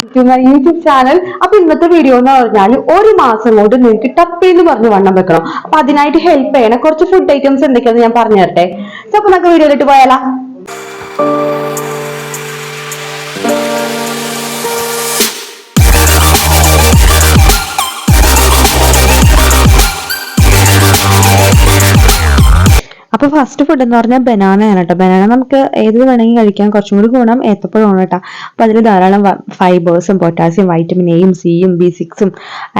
YouTube channel. അപ്പൊ ഇന്നത്തെ video എന്ന് പറഞ്ഞാൽ ഒരു മാസം കൊണ്ട് നിങ്ങൾക്ക് ടപ്പ് എന്ന് പറഞ്ഞ് വണ്ണം വെക്കണം. അപ്പൊ അതിനായിട്ട് ഹെൽപ്പ് ചെയ്യണ. കുറച്ച് ഫുഡ് ഐറ്റംസ് എന്തൊക്കെയാണെന്ന് ഞാൻ പറഞ്ഞു തരട്ടെ. അപ്പൊ നമുക്ക് വീഡിയോയിലിട്ട് പോയാലോ. അപ്പൊ ഫസ്റ്റ് ഫുഡ് എന്ന് പറഞ്ഞാൽ ബനാന ആണ് കേട്ടോ. ബനാന നമുക്ക് ഏത് വേണമെങ്കിൽ കഴിക്കാം. കുറച്ചും കൂടി ഗുണം ഏത്തപ്പഴമാണ് കേട്ടോ. അപ്പൊ അതിൽ ധാരാളം ഫൈബേഴ്സും പൊട്ടാസ്യം വൈറ്റമിൻ എയും സിയും ബി സിക്സും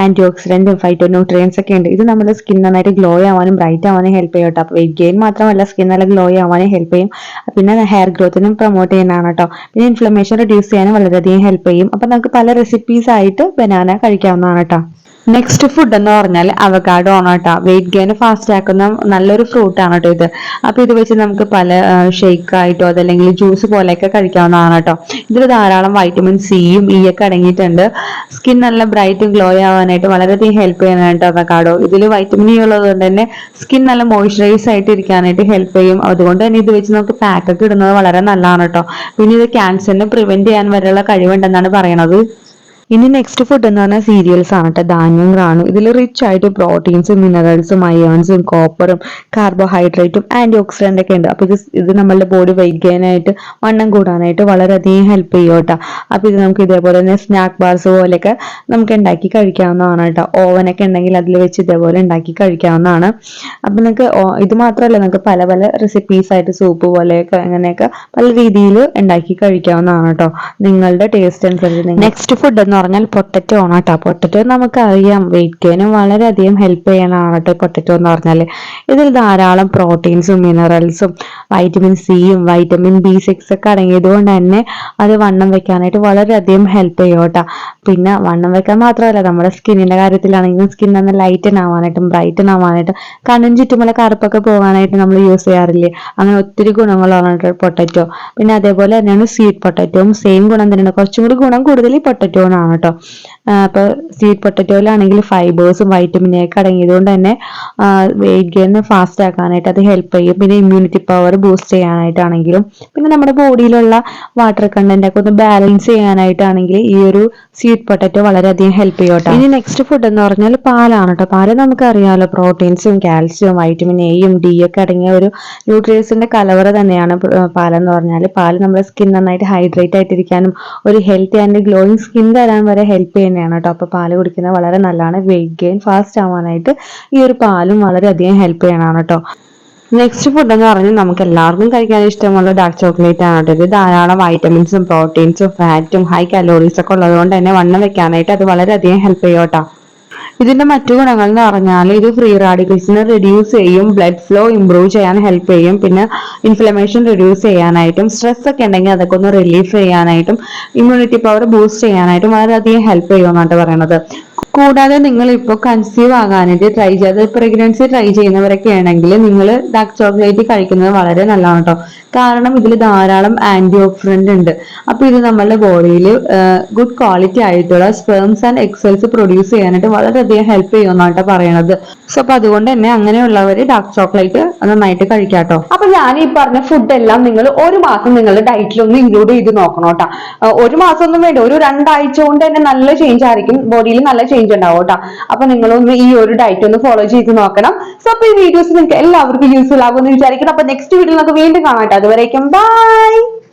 ആന്റി ഓക്സിഡന്റും ഫൈറ്റോ ന്യൂട്രിയൻസ് ഒക്കെ ഉണ്ട്. ഇത് നമ്മുടെ സ്കിൻ നന്നായിട്ട് ഗ്ലോ ആവാനും ബ്രൈറ്റ് ആവാനും ഹെൽപ്പ് ചെയ്യും കേട്ടോ. അപ്പൊ വെയിറ്റ് ഗെയിൻ മാത്രമല്ല സ്കിൻ നല്ല ഗ്ലോ ആവാനും ഹെൽപ്പ് ചെയ്യും. പിന്നെ ഹെയർ ഗ്രോത്തിനും പ്രൊമോട്ട് ചെയ്യുന്നതാണ് കേട്ടോ. പിന്നെ ഇൻഫ്ലമേഷൻ റെഡ്യൂസ് ചെയ്യാനും വളരെയധികം ഹെൽപ്പ് ചെയ്യും. അപ്പൊ നമുക്ക് പല റെസിപ്പീസ് ആയിട്ട് ബനാന കഴിക്കാവുന്നതാണ് കേട്ടോ. നെക്സ്റ്റ് ഫുഡ് എന്ന് പറഞ്ഞാൽ അവകാഡോ ആണ് കേട്ടോ. വെയിറ്റ് ഗെയിൻ ഫാസ്റ്റ് ആക്കുന്ന നല്ലൊരു ഫ്രൂട്ട് ആണ് കേട്ടോ ഇത്. അപ്പൊ ഇത് വെച്ച് നമുക്ക് പല ഷേക്ക് ആയിട്ടോ അതല്ലെങ്കിൽ ജ്യൂസ് പോലെയൊക്കെ കഴിക്കാവുന്നതാണ് കേട്ടോ. ഇതിൽ ധാരാളം വൈറ്റമിൻ സിയും ഇ ഒക്കെ അടങ്ങിയിട്ടുണ്ട്. സ്കിൻ നല്ല ബ്രൈറ്റും ഗ്ലോ ആവാനായിട്ട് വളരെയധികം ഹെൽപ്പ് ചെയ്യുന്നതാണ് കേട്ടോ അവകാഡോ ഇതിൽ വൈറ്റമിൻ ഇ ഉള്ളതുകൊണ്ട് തന്നെ സ്കിൻ നല്ല മോയ്സ്ചറൈസ് ആയിട്ട് ഇരിക്കാനായിട്ട് ഹെൽപ്പ് ചെയ്യും. അതുകൊണ്ട് തന്നെ ഇത് വെച്ച് നമുക്ക് പാക്കൊക്കെ ഇടുന്നത് വളരെ നല്ലതാണ് കേട്ടോ. പിന്നെ ഇത് ക്യാൻസറിനെ പ്രിവെന്റ് ചെയ്യാൻ വരെയുള്ള കഴിവുണ്ടെന്നാണ് പറയണത്. ഇനി നെക്സ്റ്റ് ഫുഡ് എന്ന് പറഞ്ഞാൽ സീരിയൽസ് ആണ് കേട്ടോ ധാന്യങ്ങളാണ് ഇതിൽ റിച്ച് ആയിട്ട് പ്രോട്ടീൻസും മിനറൽസും അയോൺസും കോപ്പറും കാർബോഹൈഡ്രേറ്റും ആന്റി ഓക്സിഡന്റ് ഒക്കെ ഉണ്ട്. അപ്പോൾ ഇത് ഇത് നമ്മളുടെ ബോഡി ഗെയിൻ വണ്ണം കൂടാനായിട്ട് വളരെയധികം ഹെൽപ്പ് ചെയ്യും കേട്ടോ. അപ്പോൾ ഇത് നമുക്ക് ഇതേപോലെ തന്നെ സ്നാക്ക് ബാർസ് പോലെയൊക്കെ നമുക്ക് ഉണ്ടാക്കി കഴിക്കാവുന്നതാണ് കേട്ടോ. ഓവനൊക്കെ ഉണ്ടെങ്കിൽ അതിൽ വെച്ച് ഇതേപോലെ ഉണ്ടാക്കി കഴിക്കാവുന്നതാണ്. അപ്പോൾ നിങ്ങൾക്ക് ഇത് മാത്രമല്ല നിങ്ങൾക്ക് പല പല റെസിപ്പീസ് ആയിട്ട് സൂപ്പ് പോലെയൊക്കെ അങ്ങനെയൊക്കെ പല രീതിയിൽ ഉണ്ടാക്കി കഴിക്കാവുന്നതാണ് കേട്ടോ. നിങ്ങളുടെ ടേസ്റ്റ് അനുസരിച്ച് നെക്സ്റ്റ് ഫുഡ് എന്ന് പറഞ്ഞാൽ പൊട്ടറ്റോ ആണ് കേട്ടോ പൊട്ടറ്റോ നമുക്കറിയാം. വെയിറ്റ് ഗെയിനും വളരെയധികം ഹെൽപ്പ് ചെയ്യാനാണ് കേട്ടോ പൊട്ടറ്റോ എന്ന് പറഞ്ഞാൽ ഇതിൽ ധാരാളം പ്രോട്ടീൻസും മിനറൽസും വൈറ്റമിൻ സിയും വൈറ്റമിൻ ബി സിക്സ് ഒക്കെ അടങ്ങിയത് കൊണ്ട് തന്നെ അത് വണ്ണം വെക്കാനായിട്ട് വളരെയധികം ഹെൽപ്പ് ചെയ്യും കേട്ടോ. പിന്നെ വണ്ണം വെക്കാൻ മാത്രമല്ല നമ്മുടെ സ്കിന്നിന്റെ കാര്യത്തിലാണെങ്കിലും സ്കിൻ ഒന്ന് ലൈറ്റൻ ആവാനായിട്ടും ബ്രൈറ്റൻ ആവാനായിട്ടും കണ്ണും ചുറ്റുമുള്ള കറുപ്പൊക്കെ പോകാനായിട്ട് നമ്മൾ യൂസ് ചെയ്യാറില്ലേ? അങ്ങനെ ഒത്തിരി ഗുണങ്ങളാണ് പൊട്ടറ്റോ. പിന്നെ അതേപോലെ തന്നെയാണ് സ്വീറ്റ് പൊട്ടറ്റോയും സെയിം ഗുണം തന്നെയാണ്. കുറച്ചും കൂടി ഗുണം കൂടുതൽ ഈ പൊട്ടറ്റോനാണ് കേട്ടോ അപ്പോൾ സ്വീറ്റ് പൊട്ടറ്റോയിലാണെങ്കിൽ ഫൈബേഴ്സും വൈറ്റമിൻ ഒക്കെ അടങ്ങിയത് കൊണ്ട് തന്നെ വെയിറ്റ് ഗെയിൻ ഫാസ്റ്റ് ആക്കാനായിട്ട് അത് ഹെൽപ്പ് ചെയ്യും. പിന്നെ ഇമ്മ്യൂണിറ്റി പവർ ബൂസ്റ്റ് ചെയ്യാനായിട്ടാണെങ്കിലും പിന്നെ നമ്മുടെ ബോഡിയിലുള്ള വാട്ടർ കണ്ടന്റ് ഒക്കെ ഒന്ന് ബാലൻസ് ചെയ്യാനായിട്ടാണെങ്കിൽ ഈ ഒരു സ്വീറ്റ് പൊട്ടറ്റോ വളരെയധികം ഹെൽപ്പ് ചെയ്യും കേട്ടോ. ഇനി നെക്സ്റ്റ് ഫുഡ് എന്ന് പറഞ്ഞാൽ പാലാണ് കേട്ടോ. പാൽ നമുക്കറിയാമല്ലോ പ്രോട്ടീൻസും കാൽസ്യവും വൈറ്റമിൻ എയും ഡി ഒക്കെ അടങ്ങിയ ഒരു ന്യൂട്രിയൻസിന്റെ കലവറ തന്നെയാണ്. പാലെന്ന് പറഞ്ഞാൽ പാൽ നമ്മുടെ സ്കിൻ നന്നായിട്ട് ഹൈഡ്രേറ്റ് ആയിട്ടിരിക്കാനും ഒരു ഹെൽത്തി ആൻഡ് ഗ്ലോയിങ് സ്കിൻ തരാൻ വരെ ഹെൽപ്പ് ചെയ്യുന്നതാണ് കേട്ടോ. അപ്പോൾ പാൽ കുടിക്കുന്നത് വളരെ നല്ലതാണ്. വെയിറ്റ് ഗെയിൻ ഫാസ്റ്റ് ആവാനായിട്ട് ഈ ഒരു പാലും വളരെയധികം ഹെൽപ്പ് ചെയ്യണതാണ് കേട്ടോ. നെക്സ്റ്റ് ഫുഡ് എന്ന് പറഞ്ഞാൽ നമുക്ക് എല്ലാവർക്കും കഴിക്കാൻ ഇഷ്ടമുള്ള ഡാർക്ക് ചോക്ലേറ്റ് ആണ് കേട്ടോ. ഇത് ധാരാളം വൈറ്റമിൻസും പ്രോട്ടീൻസും ഫാറ്റും ഹൈ കലോറീസ് ഒക്കെ ഉള്ളതുകൊണ്ട് തന്നെ വണ്ണം വെക്കാനായിട്ട് അത് വളരെയധികം ഹെൽപ്പ് ചെയ്യും കേട്ടോ. ഇതിന്റെ മറ്റു ഗുണങ്ങൾ എന്ന് പറഞ്ഞാൽ ഇത് ഫ്രീ റാഡിക്കൽസിനെ റിഡ്യൂസ് ചെയ്യും ബ്ലഡ് ഫ്ലോ ഇംപ്രൂവ് ചെയ്യാൻ ഹെൽപ്പ് ചെയ്യും പിന്നെ ഇൻഫ്ലമേഷൻ റിഡ്യൂസ് ചെയ്യാനായിട്ടും സ്ട്രെസ് ഒക്കെ ഉണ്ടെങ്കിൽ അതൊക്കെ ഒന്ന് റിലീഫ് ചെയ്യാനായിട്ടും ഇമ്മ്യൂണിറ്റി പവർ ബൂസ്റ്റ് ചെയ്യാനായിട്ടും വളരെയധികം ഹെൽപ്പ് ചെയ്യുമെന്നാണ് പറയുന്നത്. കൂടാതെ നിങ്ങൾ ഇപ്പോൾ കൺസീവ് ആകാനായിട്ട് ട്രൈ ചെയ്ത് പ്രഗ്നൻസി ട്രൈ ചെയ്യുന്നവരൊക്കെ ആണെങ്കിൽ നിങ്ങൾ ഡാർക്ക് ചോക്ലേറ്റ് കഴിക്കുന്നത് വളരെ നല്ലതാണ് കേട്ടോ കാരണം ഇതിൽ ധാരാളം ആന്റി ഓക്സിഡന്റ് ഉണ്ട്. അപ്പൊ ഇത് നമ്മളുടെ ബോഡിയിൽ ഗുഡ് ക്വാളിറ്റി ആയിട്ടുള്ള സ്പേംസ് ആൻഡ് എക്സൽസ് പ്രൊഡ്യൂസ് ചെയ്യാനായിട്ട് വളരെയധികം ഹെൽപ്പ് ചെയ്യുമെന്നാണ് പറയണത്. സോ അപ്പൊ അതുകൊണ്ട് തന്നെ അങ്ങനെയുള്ളവർ ഡാർക്ക് ചോക്ലേറ്റ് നന്നായിട്ട് കഴിക്കാട്ടോ. അപ്പൊ ഞാൻ ഈ പറഞ്ഞ ഫുഡ് എല്ലാം നിങ്ങൾ ഒരു മാസം നിങ്ങളുടെ ഡയറ്റിൽ ഒന്ന് ഇൻക്ലൂഡ് ചെയ്ത് നോക്കണം കേട്ടോ ഒരു മാസം ഒന്നും വേണ്ട ഒരു രണ്ടാഴ്ച കൊണ്ട് തന്നെ നല്ല ചേഞ്ച് ആയിരിക്കും ബോഡിയിൽ നല്ല ചേഞ്ച് ഉണ്ടാവും കേട്ടോ അപ്പൊ നിങ്ങളൊന്ന് ഈ ഒരു ഡയറ്റ് ഒന്ന് ഫോളോ ചെയ്ത് നോക്കണം. സോ അപ്പൊ ഈ വീഡിയോസ് നിങ്ങൾക്ക് എല്ലാവർക്കും യൂസ്ഫുൾ ആകുമെന്ന് വിചാരിക്കണം അപ്പൊ നെക്സ്റ്റ് വീഡിയോ നമുക്ക് വീണ്ടും കാണാം കേട്ടോ അതുവരേക്കും ബൈ